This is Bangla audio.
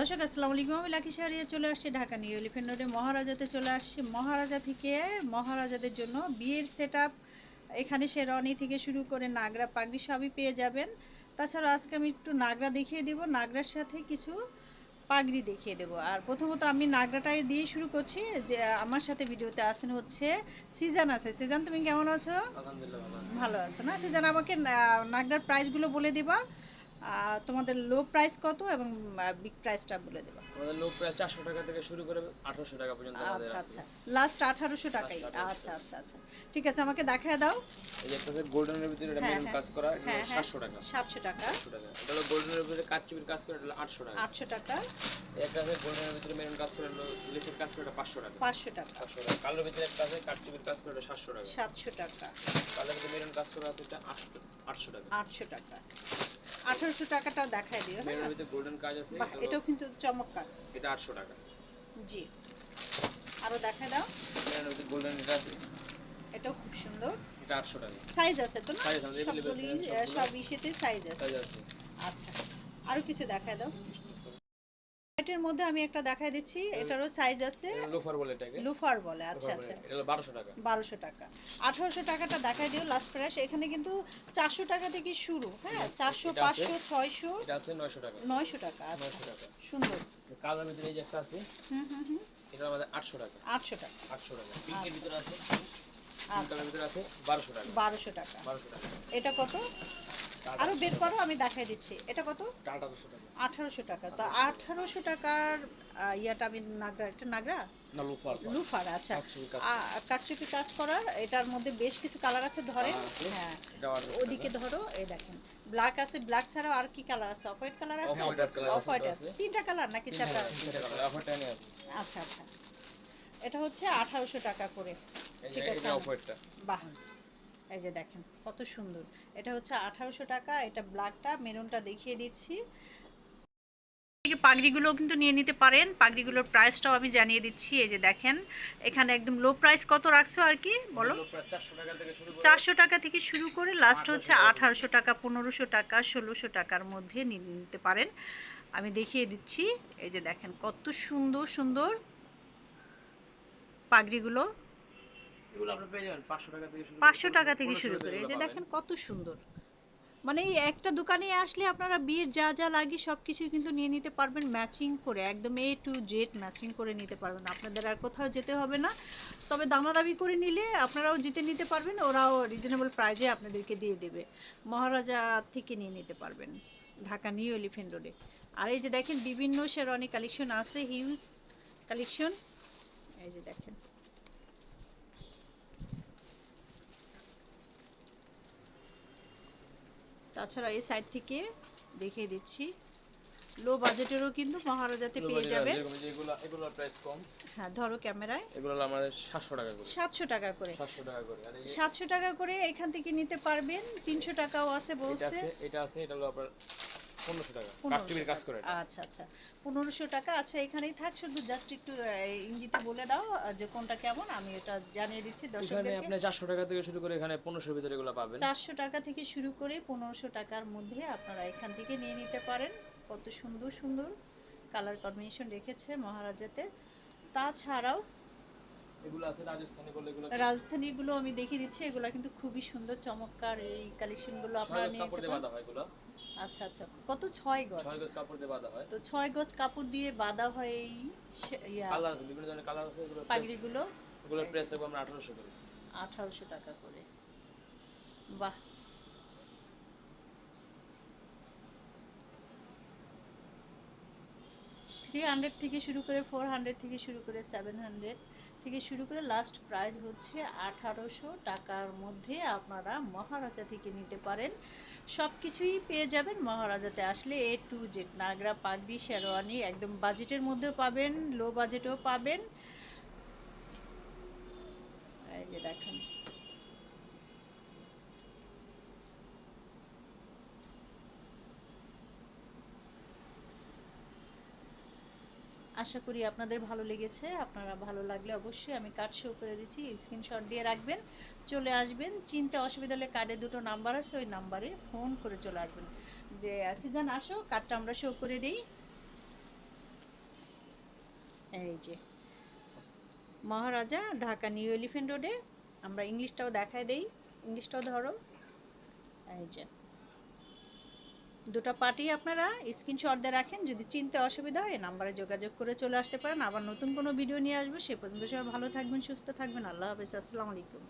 দর্শক আসসালামু আলাইকুম। আমি লাকি শাহরিয়া চলে আসছি ঢাকা নিউ এলিফেন্ট রোডে মহারাজাতে চলে আসছি। মহারাজা থেকে মহারাজাদের জন্য বিয়ের সেট এখানে শেরওয়ানি থেকে শুরু করে নাগরা পাগড়ি সবই পেয়ে যাবেন। তাছাড়া আজকে আমি একটু নাগরা দেখিয়ে দেব। নাগরার সাথে কিছু পাগড়ি দেখিয়ে দেব। আর প্রথমত আমি নাগরাটাই দিয়ে শুরু করছি। যে আমার সাথে ভিডিওতে আসেন হচ্ছে সিজান আছে। সিজান তুমি কেমন আছো? ভালো আছো। না? সিজান আমাকে নাগরার প্রাইসগুলো বলে দিবা। তোমাদের লো প্রাইস কত এবং বিগ প্রাইসটা বলে দেবা। আমাদের লোক প্রায় চারশো টাকা থেকে শুরু করে আঠারোশো টাকা পর্যন্ত আমাদের আচ্ছা আচ্ছা। লাস্ট আঠারোশো টাকাই। আচ্ছা আচ্ছা আচ্ছা। ঠিক আছে আমাকে দেখায় দাও। এই যে একটা গোল্ডেনের ভিতরে এটা হ্যাঁ, মেরুন হ্যাঁ। কাজ করা এটা হ্যাঁ, হ্যাঁ। সাতশো টাকা। সাতশো টাকা। সাতশো টাকা। এটা হলো গোল্ডেনের ভিতরে কাচচুপির কাজ করে এটা হলো আটশো টাকা। আটশো টাকা। এই একটা আছে গোল্ডেনের ভিতরে মেরুন কাজ করে হলো লেসের কাজ করে এটা পাঁচশো টাকা। পাঁচশো টাকা। পাঁচশো টাকা। কালোর ভিতরে একটা আছে কাচচুপির কাজ করে এটা সাতশো টাকা। সাতশো টাকা। কালোর ভিতরে মেরুন কাজ করা আছে এটা আটশো আটশো টাকা। আটশো টাকা। আঠারোশো টাকাটাও দেখায় দিও হ্যাঁ? গোল্ডেন কাজ আছে এটা এটাও কিন্তু চমৎকার। এটা আটশো টাকা। জি। আরও দেখায় দাও। গোল্ডেন এটা আছে। এটাও খুব সুন্দর। এটা আটশো টাকা। সাইজ আছে তো না? সাইজ আছে। সব ইসেতে সাইজ আছে। সাইজ আছে। আচ্ছা। আরও কিছু দেখায় দাও। এটার মধ্যে আমি একটা দেখাই দিচ্ছি। এটারও সাইজ আছে। লোফার বলে এটাকে? লুফার বলে আচ্ছা আচ্ছা। এটা হলো বারোশো টাকা। বারোশো টাকা। আঠারোশো টাকাটা দেখাই দিও লাস্ট প্রাইস এখানে কিন্তু চারশো টাকা থেকে শুরু হ্যাঁ? হুম, চারশো এটা আছে। পাঁচশো ছয়শো। এটা আছে নয়শো টাকা। নয়শো টাকা আচ্ছা। নয়শো টাকা। সুন্দর। কালোর ভিতরে এই যে একটা আছে হুম হুম হুম। এটা আমাদের আটশো টাকা। আটশো টাকা। আটশো টাকা। পিঙ্কের আচ্ছা। ভিতরে আছে। আচ্ছা। পিঙ্কের ভিতরে আছে বারোশো টাকা। বারোশো টাকা। বারোশো টাকা। এটা কত? আরও বের করো আমি দেখাই দিচ্ছি। এটা কত? আঠারোশো টাকা। তো আঠারোশো টাকার ইয়াটা আমি নাগরা একটা নাগরা? লুফার আচ্ছা। কাচুপি কাজ করার এটার মধ্যে বেশ কিছু কালার আছে ধরে হ্যাঁ ওদিকে ধরো এই দেখেন। ব্ল্যাক আছে ব্ল্যাক ছাড়াও আর কি কালার আছে? অফ হোয়াইট কালার আছে? অফ হোয়াইট আছে। তিনটা কালার নাকি চারটা। আচ্ছা আচ্ছা। এটা হচ্ছে আঠারোশো টাকা করে। ঠিক আছে, এটা বাহ। এই যে দেখেন কত সুন্দর। এটা হচ্ছে আঠারোশো টাকা এটা ব্ল্যাকটা মেরুনটা দেখিয়ে দিচ্ছি। পাগড়িগুলো কিন্তু নিয়ে নিতে পারেন পাগড়িগুলোর প্রাইসটাও আমি জানিয়ে দিচ্ছি এই যে দেখেন। এখানে একদম লো প্রাইস কত রাখছো আর কি বলো? চারশো টাকা থেকে শুরু করে চারশো টাকা থেকে শুরু করে লাস্ট হচ্ছে আঠারোশো টাকা পনেরোশো টাকা ষোলোশো টাকার মধ্যে নিয়ে নিতে পারেন। আমি দেখিয়ে দিচ্ছি এই যে দেখেন কত সুন্দর সুন্দর পাগড়িগুলো। এগুলো আপনি পেয়ে যাবেন পাঁচশো টাকা থেকে শুরু করে পাঁচশো টাকা থেকে শুরু করে। এই যে দেখেন কত সুন্দর। মানে এই একটা দোকানে আসলে আপনারা বিয়ের যা যা লাগে সব কিছু কিন্তু নিয়ে নিতে পারবেন ম্যাচিং করে একদম এ টু জেড ম্যাচিং করে নিতে পারবেন। আপনাদের আর কোথাও যেতে হবে না। তবে দামাদামি করে নিলে আপনারাও জিতে নিতে পারবেন ওরাও রিজনেবল প্রাইজে আপনাদেরকে দিয়ে দেবে। মহারাজা থেকে নিয়ে নিতে পারবেন ঢাকা নিউ এলিফেন্ট রোডে আর এই যে দেখেন বিভিন্ন শেরওয়ানি কালেকশন আছে হিউজ কালেকশন এই যে দেখেন। তাছাড়া এই সাইড থেকে দেখিয়ে দিচ্ছি। লো বাজেটেরও কিন্তু মহারাজাতে পেয়ে যাবে। এগুলো প্রাইস কম। হ্যাঁ ধরো ক্যামেরায়। এগুলো আমাদের টাকা করে। সাতশো টাকা করে। সাতশো টাকা করে। আর এই যে সাতশো টাকা করে এখান থেকে নিতে পারবেন। তিনশো টাকাও আছে বলছে। এটা আছে এটা হলো আপনার পনেরোশো টাকা। 1500 কাজ করে আচ্ছা আচ্ছা। টাকা আচ্ছা এখানেই থাক শুধু জাস্ট একটু ইঙ্গিতে বলে দাও যে কোনটা কেমন আমি এটা জানিয়ে দিচ্ছি এখানে দর্শকদেরকে আপনি চারশো টাকা থেকে শুরু করে এখানে পনেরোশোর ভিতরে এগুলো পাবেন। চারশো টাকা থেকে শুরু করে পনেরোশো টাকার মধ্যে আপনারা এখান থেকে নিয়ে নিতে পারেন। কত সুন্দর সুন্দর কালার কম্বিনেশন রেখেছে মহারাজাতে। তাছাড়াও এগুলো আছে রাজস্থানি বলে এগুলো রাজধানীগুলো আমি দেখিয়ে দিচ্ছি এগুলো কিন্তু খুবই সুন্দর চমৎকার এই কালেকশনগুলো ছয় আপনারা নিতে পারেন। বাঁধা হয় এগুলো। আচ্ছা আচ্ছা কত ছয় গজ? গজ কাপড় দিয়ে বাঁধা হয়। তো ছয় গজ কাপড় দিয়ে বাঁধা হয় এই কালার আছে বিভিন্ন ধরনের কালার আছে এগুলো পাগড়িগুলো এগুলোর প্রাইস রাখব আমরা আঠারোশো করে। আঠারোশো টাকা করে। বাহ। থ্রি হান্ড্রেড থেকে শুরু করে ফোর হান্ড্রেড থেকে শুরু করে সেভেন হান্ড্রেড থেকে শুরু করে লাস্ট প্রাইজ হচ্ছে আঠারোশো টাকার মধ্যে আপনারা মহারাজা থেকে নিতে পারেন। সব কিছুই পেয়ে যাবেন। মহারাজাতে আসলে এ টু জেড নাগরা, পাগড়ি, শেরওয়ানি একদম বাজেটের মধ্যেও পাবেন লো বাজেটেও পাবেন। এই যে দেখেন। আশা করি আপনাদের ভালো লেগেছে। আপনারা ভালো লাগলে অবশ্যই আমি কার্ড শো করে দিচ্ছি স্ক্রিনশট দিয়ে রাখবেন, চলে আসবেন। চিনতে অসুবিধা হলে কার্ডে দুটো নাম্বার আছে, ওই নাম্বারে ফোন করে চলে আসবেন। যে সিজন আসো কার্ডটা আমরা শো করে দিই। এই যে, মহারাজা ঢাকা নিউ এলিফেন্ট রোডে আমরা ইংলিশটাও দেখায় দেই। ইংলিশটাও ধরো। এই যে দুটো পার্টি আপনারা স্ক্রিনশট দিয়ে রাখেন। যদি চিনতে অসুবিধা হয় নাম্বারে যোগাযোগ করে চলে আসতে পারেন। আবার নতুন কোনো ভিডিও নিয়ে আসব, সে পর্যন্ত সবাই ভালো থাকবেন, সুস্থ থাকবেন। আল্লাহ হাফেজ। আসসালামু আলাইকুম।